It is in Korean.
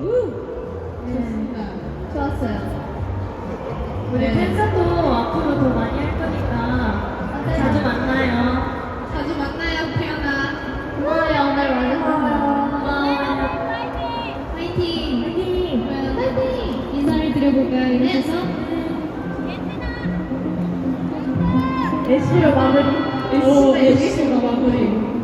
네, 좋았어요. 우리 네. 팬사도 앞으로 더 많이 할 거니까 맞아요. 자주 만나요. 자주 만나요, 태연아. 고마워요, 오늘 와주셔서. 고마워요. 화이팅! 화이팅! 그러면 화이팅! 인사를 드려볼까요, 네. 이렇게서? 네. 애쉬로 마무리. 오, 애쉬로 마무리.